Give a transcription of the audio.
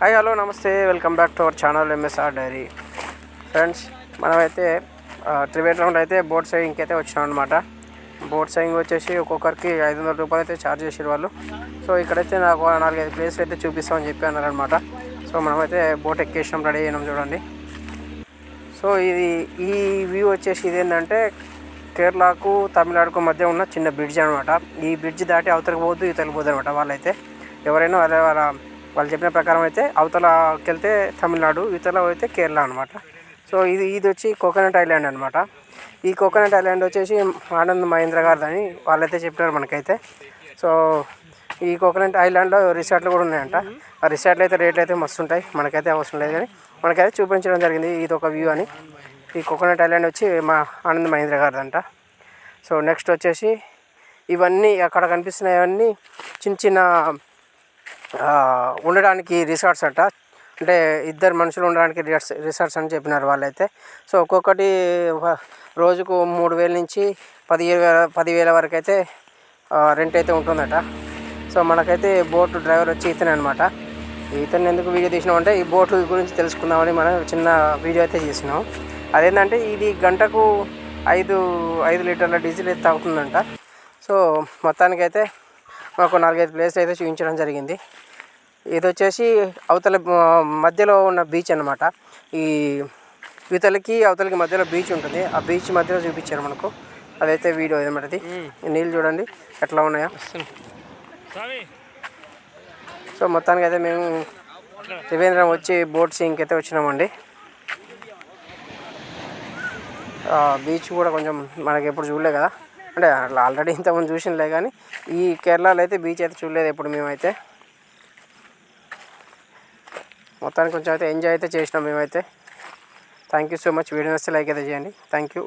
Hi hello నమస్తే. Welcome back to our channel MSR diary friends మనమైతే ఆ, అయితే బోట్ సైడింగ్కి అయితే వచ్చినాం అనమాట బోట్ సైయింగ్ వచ్చేసి ఒక్కొక్కరికి ఐదు వందల రూపాయలు అయితే ఛార్జ్ చేసారు వాళ్ళు. సో ఇక్కడైతే నాకు నాలుగైదు ప్లేస్లు అయితే చూపిస్తామని చెప్పి అన్నారనమాట సో మనమైతే బోట్ ఎక్కేసాం రెడీ అయినాం చూడండి. సో ఇది ఈ వ్యూ వచ్చేసి ఇదేంటంటే కేరళకు తమిళనాడుకు మధ్య ఉన్న చిన్న బ్రిడ్జ్ అనమాట ఈ బ్రిడ్జ్ దాటి అవతలకి పోద్దు ఇవతలకి పోద్దు అనమాట వాళ్ళైతే. ఎవరైనా అదే వాళ్ళ వాళ్ళు చెప్పిన ప్రకారం అయితే అవతలకి వెళ్తే తమిళనాడు ఇవతల అయితే కేరళ అనమాట సో ఇది ఇది వచ్చి కోకోనట్ ఐలాండ్ అనమాట ఈ కోకోనట్ ఐలాండ్ వచ్చేసి ఆనంద్ మహేంద్ర గారిదని వాళ్ళైతే చెప్పినారు మనకైతే. సో ఈ కోకోనట్ ఐలాండ్లో రిసార్ట్లు కూడా ఉన్నాయంట. ఆ రిసార్ట్లు అయితే రేట్లు అయితే మస్తు ఉంటాయి. మనకైతే అవసరం లేదు కానీ మనకైతే చూపించడం జరిగింది. ఇది ఒక వ్యూ అని. ఈ కోకోనట్ ఐలాండ్ వచ్చి మా ఆనంద్ మహేంద్ర గారిదంట. సో నెక్స్ట్ వచ్చేసి ఇవన్నీ అక్కడ కనిపిస్తున్నాయన్నీ చిన్న చిన్న ఉండడానికి రిసార్ట్స్ అట. అంటే ఇద్దరు మనుషులు ఉండడానికి రిసార్ట్స్ రిసార్ట్స్ అని చెప్పినారు వాళ్ళైతే. సో ఒక్కొక్కటి ఒక రోజుకు మూడు వేల నుంచి పదిహేను వేల పదివేల వరకు అయితే రెంట్ అయితే ఉంటుందట. సో మనకైతే బోట్ డ్రైవర్ వచ్చి ఇతనే అనమాట ఇతను ఎందుకు వీడియో తీసినాం అంటే ఈ బోట్ గురించి తెలుసుకుందామని మనం చిన్న వీడియో అయితే చేసినాం. అదేంటంటే ఇది గంటకు ఐదు ఐదు లీటర్ల డీజిల్ అయితే తాగుతుందంట. సో మొత్తానికైతే మాకు నాలుగైదు ప్లేస్ అయితే చూపించడం జరిగింది. ఇది వచ్చేసి అవతల మధ్యలో ఉన్న బీచ్ అన్నమాట. ఈ ఇవతలకి అవతలకి మధ్యలో బీచ్ ఉంటుంది. ఆ బీచ్ మధ్యలో చూపించారు మనకు. అదైతే వీడియో అనమాట ఇది. ఈ నీళ్ళు చూడండి ఎట్లా ఉన్నాయో. సో మొత్తానికి అయితే మేము త్రివేంద్రం వచ్చి బోట్ సీయింగ్కి అయితే వచ్చినామండి. ఆ, బీచ్ కూడా కొంచెం మనకి ఎప్పుడు చూడలే కదా. అంటే అట్లా ఆల్రెడీ ఇంతకుముందు చూసినలే కానీ ఈ కేరళలో అయితే బీచ్ అయితే చూడలేదు ఎప్పుడు మేమైతే. మొత్తానికి కొంచెం అయితే ఎంజాయ్ అయితే చేసినాం మేమైతే. Thank you so much video నచ్చితే లైక్ అయితే చేయండి. Thank you